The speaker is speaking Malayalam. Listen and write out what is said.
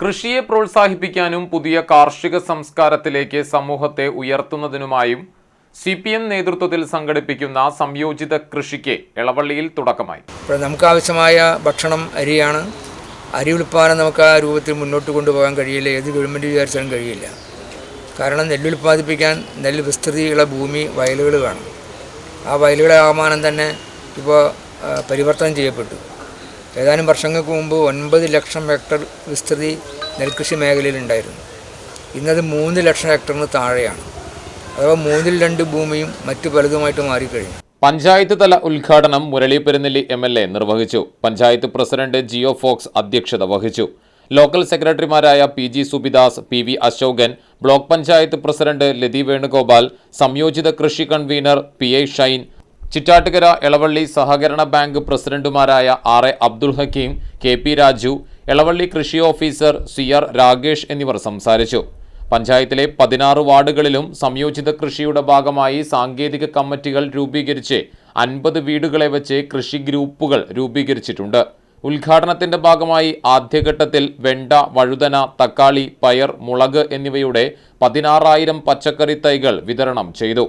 കൃഷിയെ പ്രോത്സാഹിപ്പിക്കാനും പുതിയ കാർഷിക സംസ്കാരത്തിലേക്ക് സമൂഹത്തെ ഉയർത്തുന്നതിനുമായും സി പി എം നേതൃത്വത്തിൽ സംഘടിപ്പിക്കുന്ന സംയോജിത കൃഷിക്ക് ഇളവള്ളിയിൽ തുടക്കമായി. നമുക്ക് ആവശ്യമായ ഭക്ഷണം അരിയാണ്. അരി ഉൽപ്പാദനം നമുക്ക് ആ രൂപത്തിൽ മുന്നോട്ട് കൊണ്ടുപോകാൻ കഴിയില്ല. ഏത് ഗവൺമെന്റ് വിചാരിച്ചാലും കഴിയില്ല. കാരണം നെല്ല് ഉൽപ്പാദിപ്പിക്കാൻ നെല്ല് വിസ്തൃതിയുള്ള ഭൂമി വയലുകൾ വേണം ആ വയലുകളെ ആഹ്വാനം തന്നെ ഇപ്പോൾ പരിവർത്തനം ചെയ്യപ്പെട്ടു. ഏതാനും വർഷങ്ങൾക്ക് മുമ്പ് ഒൻപത് ലക്ഷം ഹെക്ടർ വിസ്തൃതി നെൽകൃഷി മേഖലയിലുണ്ടായിരുന്നു. ഇന്നത് മൂന്ന് ലക്ഷം ഹെക്ടറിന് താഴെയാണ്. അഥവാ മൂന്നിൽ രണ്ട് ഭൂമിയും മറ്റു പലതുമായിട്ട് മാറിക്കഴിഞ്ഞു. പഞ്ചായത്ത് തല ഉദ്ഘാടനം Murali Perunnelli M L A നിർവഹിച്ചു. പഞ്ചായത്ത് പ്രസിഡന്റ് ജിയോ ഫോക്സ് അധ്യക്ഷത വഹിച്ചു. ലോക്കൽ സെക്രട്ടറിമാരായ P G Subidas P V Asokan block panchayat president Lathi Venugopal സംയോജിത കൃഷി convener P A Shine Chittattukara Elavally സഹകരണ ബാങ്ക് പ്രസിഡന്റുമാരായ R A Abdul Hakeem K P Raju Elavally കൃഷി ഓഫീസർ സി ആർ രാഗേഷ് എന്നിവർ സംസാരിച്ചു. പഞ്ചായത്തിലെ പതിനാറ് വാർഡുകളിലും സംയോജിത കൃഷിയുടെ ഭാഗമായി സാങ്കേതിക കമ്മിറ്റികൾ രൂപീകരിച്ച് അൻപത് വീടുകളെ വെച്ച് കൃഷി ഗ്രൂപ്പുകൾ രൂപീകരിച്ചിട്ടുണ്ട്. ഉദ്ഘാടനത്തിന്റെ ഭാഗമായി ആദ്യഘട്ടത്തിൽ വെണ്ട വഴുതന തക്കാളി പയർ മുളക് എന്നിവയുടെ പതിനാറായിരം പച്ചക്കറി തൈകൾ വിതരണം ചെയ്തു.